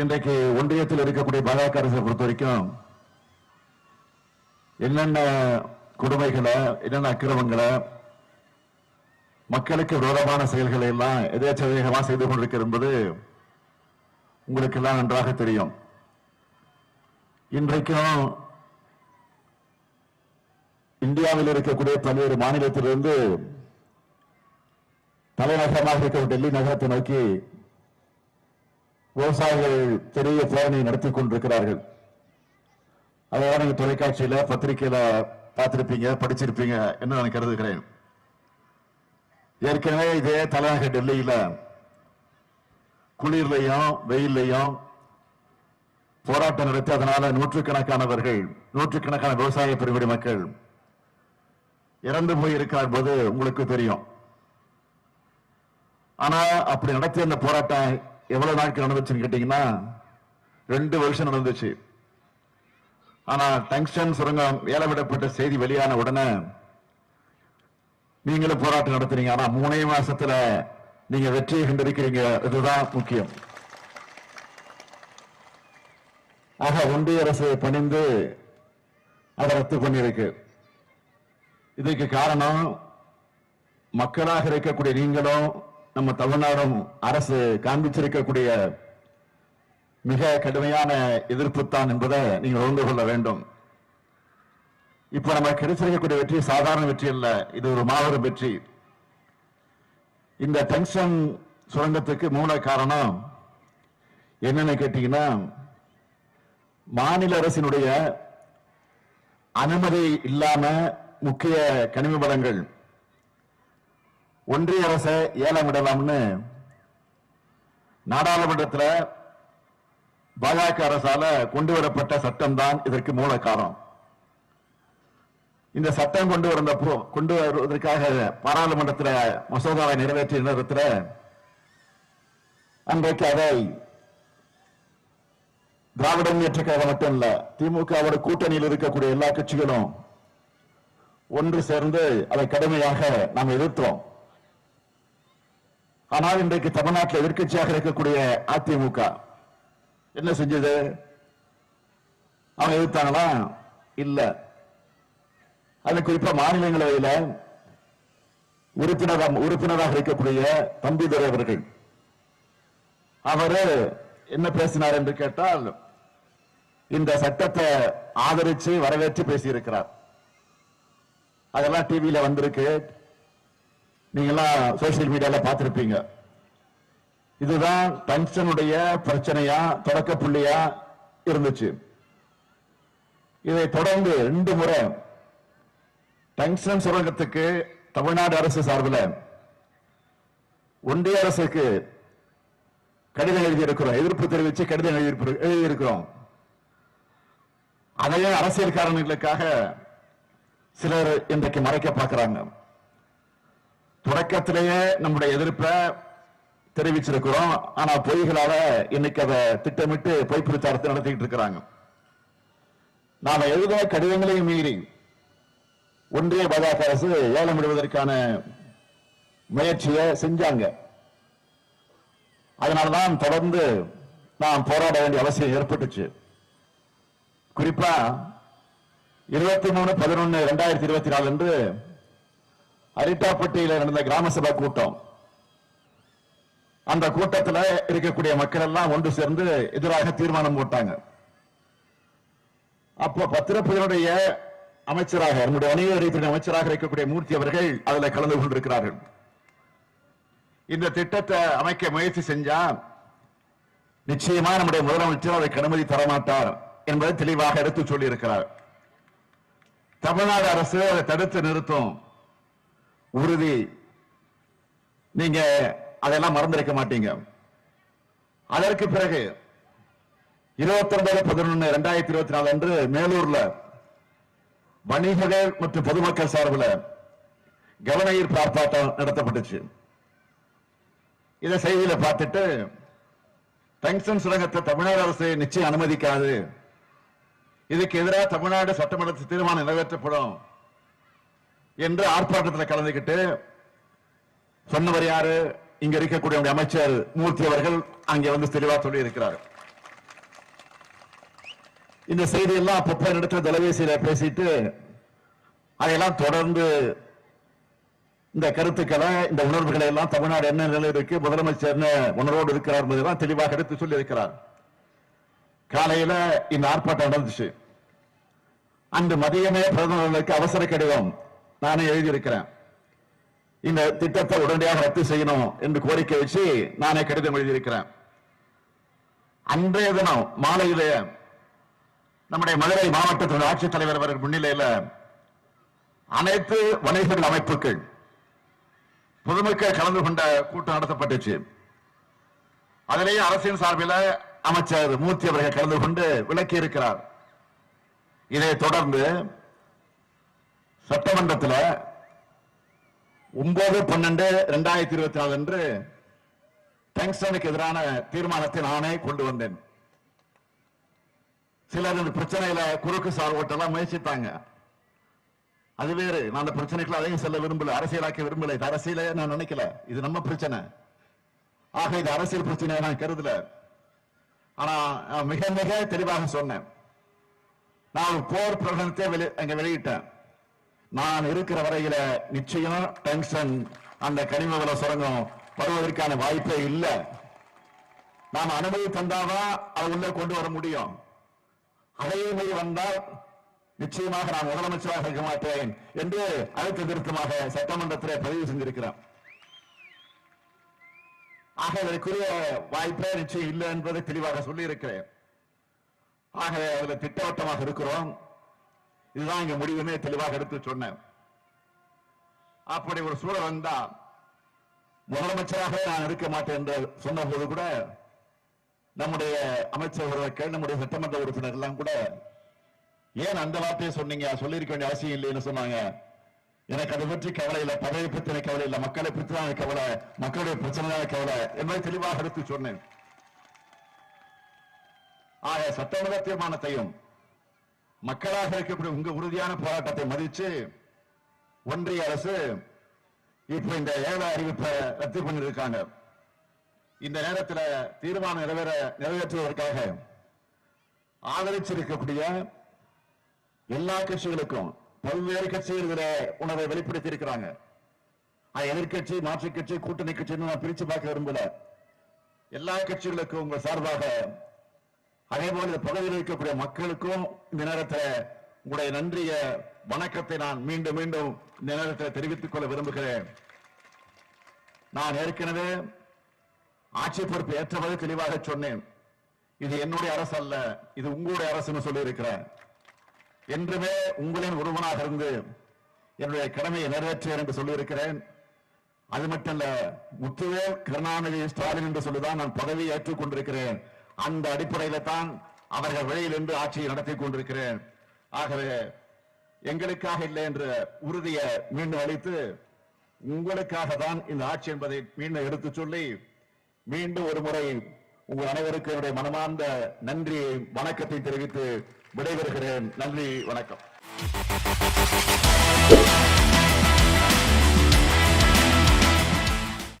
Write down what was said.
இன்றைக்கு ஒன்றியத்தில் இருக்கக்கூடிய பாஜக அரசை பொறுத்த வரைக்கும் என்னென்ன கொடுமைகளை என்னென்ன அக்கிரமங்களை மக்களுக்கு விரோதமான செயல்களை எல்லாம் எதேச்சதேகமாக செய்து கொண்டிருக்கிறது என்பது உங்களுக்கு எல்லாம் நன்றாக தெரியும். இன்றைக்கும் இந்தியாவில் இருக்கக்கூடிய பல்வேறு மாநிலத்திலிருந்து தலைநகரமாக இருக்கிற டெல்லி நகரத்தை நோக்கி விவசாயிகள் பெரிய பேரணி நடத்தி கொண்டிருக்கிறார்கள். அதாவது நீங்க தொலைக்காட்சியில பத்திரிகையில பார்த்திருப்பீங்க படிச்சிருப்பீங்க என்று நான் கருதுகிறேன். ஏற்கனவே இதே தலைநகர் டெல்லியில குளிர்லையும் வெயில்லையும் போராட்டம் நடத்தி அதனால நூற்றுக்கணக்கானவர்கள் நூற்றுக்கணக்கான விவசாய பெருங்குடி மக்கள் இறந்து போயிருக்கார் போது உங்களுக்கு தெரியும். ஆனா அப்படி நடத்திய அந்த போராட்டம் எவ்வளவு நாட்கள் நடந்துச்சுன்னு கேட்டீங்கன்னா ரெண்டு வருஷம் நடந்துச்சு. ஆனா டங்ஸ்டன் சுரங்கம் ஏலமிடப்பட்ட செய்தி வெளியான உடனே நீங்களும் போராட்டம் நடத்துறீங்க. ஆனா மூணே மாசத்துல நீங்க வெற்றியை கண்டிருக்கிறீங்க. இதுதான் முக்கியம். ஆக ஒன்றிய அரசு பணிந்து அதை ரத்து பண்ணியிருக்கு. இதுக்கு காரணம் மக்களாக இருக்கக்கூடிய நீங்களும் நம்ம தமிழ்நாடும் அரசு காண்பிச்சிருக்கக்கூடிய மிக கடுமையான எதிர்ப்பு தான் என்பதை நீங்கள் உணர்ந்து கொள்ள வேண்டும். இப்ப நம்ம கிடைச்சிருக்கக்கூடிய வெற்றி சாதாரண வெற்றி அல்ல இது ஒரு மாபெரும் வெற்றி. இந்த டென்ஷன் சுரங்கத்துக்கு மூல காரணம் என்னன்னு கேட்டீங்கன்னா மாநில அரசினுடைய அனுமதி இல்லாம முக்கிய கனிம வளங்கள் ஒன்றிய அரசை ஏலம் விடலாம்னு நாடாளுமன்றத்தில் பாஜக அரசால கொண்டு வரப்பட்ட சட்டம் தான் இதற்கு மூல காரணம். இந்த சட்டம் கொண்டு வந்தப்போ கொண்டு வருவதற்காக பாராளுமன்றத்தில் மசோதாவை நிறைவேற்றிய நேரத்தில் அன்றைக்கு அதை திராவிட முன்னேற்ற கழகம் மட்டும் இல்ல திமுகவோட கூட்டணியில் இருக்கக்கூடிய எல்லா கட்சிகளும் ஒன்று சேர்ந்து அதை கடுமையாக நாம் எதிர்த்தோம். ஆனால் இன்றைக்கு தமிழ்நாட்டில் எதிர்கட்சியாக இருக்கக்கூடிய அதிமுக என்ன செஞ்சது? அவங்க எதிர்த்தாங்களா? இல்ல. அது குறிப்பா மாநிலங்களவையில உறுப்பினர் உறுப்பினராக இருக்கக்கூடிய தம்பிதுரை அவர்கள். அவரு என்ன பேசினார் என்று கேட்டால் இந்த சட்டத்தை ஆதரிச்சு வரவேற்று பேசியிருக்கிறார். அதெல்லாம் டிவியில வந்திருக்கு. நீங்கெல்லாம் சோசியல் மீடியால பார்த்திருப்பீங்க. இதுதான் டங்ஸ்டனுடைய பிரச்சனையா தொடக்க புள்ளியா இருந்துச்சு. இதை தொடர்ந்து ரெண்டு முறை டங்ஸ்டன் சுரங்கத்துக்கு தமிழ்நாடு அரசு சார்பில் ஒன்றிய அரசுக்கு கடிதம் எழுதியிருக்கிறோம். எதிர்ப்பு தெரிவித்து கடிதம் எழுதியிருக்கிறோம். அதையே அரசியல் காரணங்களுக்காக சிலர் இன்றைக்கு மறைக்க பார்க்கிறாங்க. தொடக்கத்திலேயே நம்முடைய எதிர்ப்பை தெரிவிச்சிருக்கிறோம். ஆனா பொய்களால இன்னைக்கு அதை திட்டமிட்டு பொய் பிரச்சாரத்தை நடத்திட்டு இருக்கிறாங்க. நாம எழுத கடிதங்களையும் மீறி ஒன்றிய பாஜக அரசு ஏலம் விடுவதற்கான முயற்சியை செஞ்சாங்க. அதனாலதான் தொடர்ந்து நாம் போராட வேண்டிய அவசியம் ஏற்பட்டுச்சு. குறிப்பா இருபத்தி மூணு பதினொன்னு ரெண்டாயிரத்தி இருபத்தி நாலு என்று அரிட்டாப்பட்டியில நடந்த கிராம சபா கூட்டம். அந்த கூட்டத்துல இருக்கக்கூடிய மக்கள் எல்லாம் ஒன்று சேர்ந்து எதிராக தீர்மானம் போட்டாங்க. அப்ப பத்திரப்பதினுடைய அமைச்சராக நம்முடைய வணிக வரித்துறை அமைச்சராக இருக்கக்கூடிய மூர்த்தி அவர்கள் அதுல கலந்து கொண்டிருக்கிறார்கள். இந்த திட்டத்தை அமைக்க முயற்சி செஞ்சா நிச்சயமா நம்முடைய முதலமைச்சர் அதற்கு அனுமதி தரமாட்டார் என்பதை தெளிவாக எடுத்து சொல்லியிருக்கிறார். தமிழ்நாடு அரசு அதை தடுத்து நிறுத்தும். உறுதி. நீங்க அதெல்லாம் மறந்திருக்க மாட்டீங்க. அதற்கு பிறகு இருபத்தி ஒன்பது பதினொன்னு ரெண்டாயிரத்தி இருபத்தி நாலு அன்று மேலூர்ல வணிகர்கள் மற்றும் பொதுமக்கள் சார்பில் கவன ஈர்ப்பு ஆர்ப்பாட்டம் நடத்தப்பட்டுச்சு. இதை செய்தியில பார்த்துட்டு டங்ஸ்டன் சுரங்கத்தை தமிழ்நாடு அரசு நிச்சயம் அனுமதிக்காது. இதுக்கு எதிராக தமிழ்நாடு சட்டமன்றத்தில் தீர்மானம் நிறைவேற்றப்படும். என்று ஆர்ப்பாட்டத்தில் கலந்துக்கிட்டு சொன்னவர் யாரு? இங்க இருக்கக்கூடிய அமைச்சர் மூர்த்தி அவர்கள் அங்கே வந்து தெளிவா சொல்லி இருக்கிறார் இந்த செய்தியெல்லாம் அப்பப்ப இடத்துல தொலைபேசியில பேசிட்டு அதையெல்லாம் தொடர்ந்து இந்த கருத்துக்களை இந்த உணர்வுகளை எல்லாம் தமிழ்நாடு என்ன நிலையில் இருக்கு முதலமைச்சர் என்ன உணர்வோடு இருக்கிறார் என்பதெல்லாம் தெளிவாக எடுத்து சொல்லி இருக்கிறார் காலையில இந்த ஆர்ப்பாட்டம் நடந்துச்சு. அன்று மதியமே பிரதமர்களுக்கு அவசர கடிதம் நானே எழுதியிருக்கிறேன். இந்த திட்டத்தை உடனடியாக ரத்து செய்யணும் என்று கோரிக்கை வச்சு நானே கடிதம் எழுதியிருக்கிறேன். அன்றைய தினம் மாலையில நம்முடைய மதுரை மாவட்டத்தின் ஆட்சித்தலைவர் அவர்கள் முன்னிலையில அனைத்து வணிகர்கள் அமைப்புகள் பொதுமக்கள் கலந்து கொண்ட கூட்டம் நடத்தப்பட்டுச்சு. அதிலேயே அரசின் சார்பில் அமைச்சர் மூர்த்தி அவர்கள் கலந்து கொண்டு விளக்கி இருக்கிறார் இதை தொடர்ந்து சட்டமன்றத்தில் ஒன்பது பன்னெண்டு ரெண்டாயிரத்தி இருபத்தி நாலு அன்று டங்ஸ்டனுக்கு எதிரான தீர்மானத்தை நானே கொண்டு வந்தேன். சிலர் இந்த பிரச்சனையில குறுக்கு சார் ஓட்டெல்லாம் முயற்சித்தாங்க அது வேறு. நான் அந்த பிரச்சனைக்குள்ள அதையும் செல்ல விரும்பல அரசியலாக்க விரும்பல. இது அரசியலே நான் நினைக்கல. இது நம்ம பிரச்சனை. ஆக இது அரசியல் பிரச்சனையை நான் கருதல. ஆனா மிக மிக தெளிவாக சொன்னேன். நான் ஒரு போர் பிரகடனத்தை வெளி அங்க வெளியிட்டேன். நான் இருக்கிற வரையில நிச்சயம் டங்ஸ்டன் அந்த கனிம வள சுரங்கம் வருவதற்கான வாய்ப்பே இல்லை. நாம் அனுமதி தந்தாதான் அதை உள்ள கொண்டு வர முடியும். அதையே மீறி வந்தால் நிச்சயமாக நான் முதலமைச்சராக இருக்க மாட்டேன் என்று அழுத்த திருத்தமாக சட்டமன்றத்திலே பதிவு செஞ்சிருக்கிறேன். ஆக இதற்குரிய வாய்ப்பே நிச்சயம் இல்லை என்பதை தெளிவாக சொல்லி இருக்கிறேன் ஆகவே அதில் திட்டவட்டமாக இருக்கிறோம். இதுதான் இங்க முடிவுமே தெளிவாக எடுத்து சொன்னேன். அப்படி ஒரு சூழல் வந்தா முதலமைச்சராக நான் இருக்க மாட்டேன் என்று சொன்ன போது கூட நம்முடைய அமைச்சர் உறவுகள் நம்முடைய சட்டமன்ற உறுப்பினர் எல்லாம் கூட ஏன் அந்த வார்த்தையை சொன்னீங்க? சொல்லியிருக்க வேண்டிய அவசியம் இல்லைன்னு சொன்னாங்க. எனக்கு அதை பற்றி கவலை இல்லை. பதவி பற்றி கவலை இல்லை. மக்களை பற்றி தான் கவலை மக்களுடைய பிரச்சனை தான் கவலை என்பதை தெளிவாக எடுத்து சொன்னேன். ஆக சட்டமன்ற தீர்மானத்தையும் மக்களாக இருக்கக்கூடிய உங்க உறுதியான போராட்டத்தை மதித்து ஒன்றிய அரசு இப்ப இந்த ஏழை அறிவிப்பை ரத்து பண்ணிருக்காங்க இந்த நேரத்தில் தீர்மானம் நிறைவேற நிறைவேற்றுவதற்காக ஆதரிச்சிருக்கக்கூடிய எல்லா கட்சிகளுக்கும் பல்வேறு கட்சிகள் இதுல உணர்வை வெளிப்படுத்தி இருக்கிறாங்க எதிர்கட்சி மாற்றுக் கட்சி கூட்டணி கட்சின்னு நான் பிரிச்சு பார்க்க விரும்பல. எல்லா கட்சிகளுக்கும் உங்கள் சார்பாக அதே போல இந்த பகுதியில் இருக்கக்கூடிய மக்களுக்கும் இந்த நேரத்தில் உங்களுடைய நன்றிய வணக்கத்தை நான் மீண்டும் மீண்டும் இந்த நேரத்தில் தெரிவித்துக் கொள்ள விரும்புகிறேன். நான் ஏற்கனவே ஆட்சி பொறுப்பு ஏற்றவது தெளிவாக சொன்னேன். இது என்னுடைய அரசு அல்ல இது உங்களுடைய அரசுன்னு சொல்லி இருக்கிறேன் என்றுமே உங்களின் ஒருவனாக இருந்து என்னுடைய கடமையை நிறைவேற்றுவேன் என்று சொல்லியிருக்கிறேன். அது மட்டும் இல்ல முத்துவேல் கருணாநிதி ஸ்டாலின் என்று சொல்லிதான் நான் பதவியை ஏற்றுக் கொண்டிருக்கிறேன் அந்த அடிப்படையில தான் அவர்கள் வெளியில் இருந்து ஆட்சியை நடத்தி கொண்டிருக்கிறேன். ஆகவே எங்களுக்காக இல்லை என்ற உறுதியை மீண்டும் அளித்து உங்களுக்காக தான் இந்த ஆட்சி என்பதை மீண்டும் எடுத்து சொல்லி மீண்டும் ஒரு முறை உங்கள் அனைவருக்கு என்னுடைய மனமார்ந்த நன்றி வணக்கத்தை தெரிவித்து விடைபெறுகிறேன். நன்றி வணக்கம்.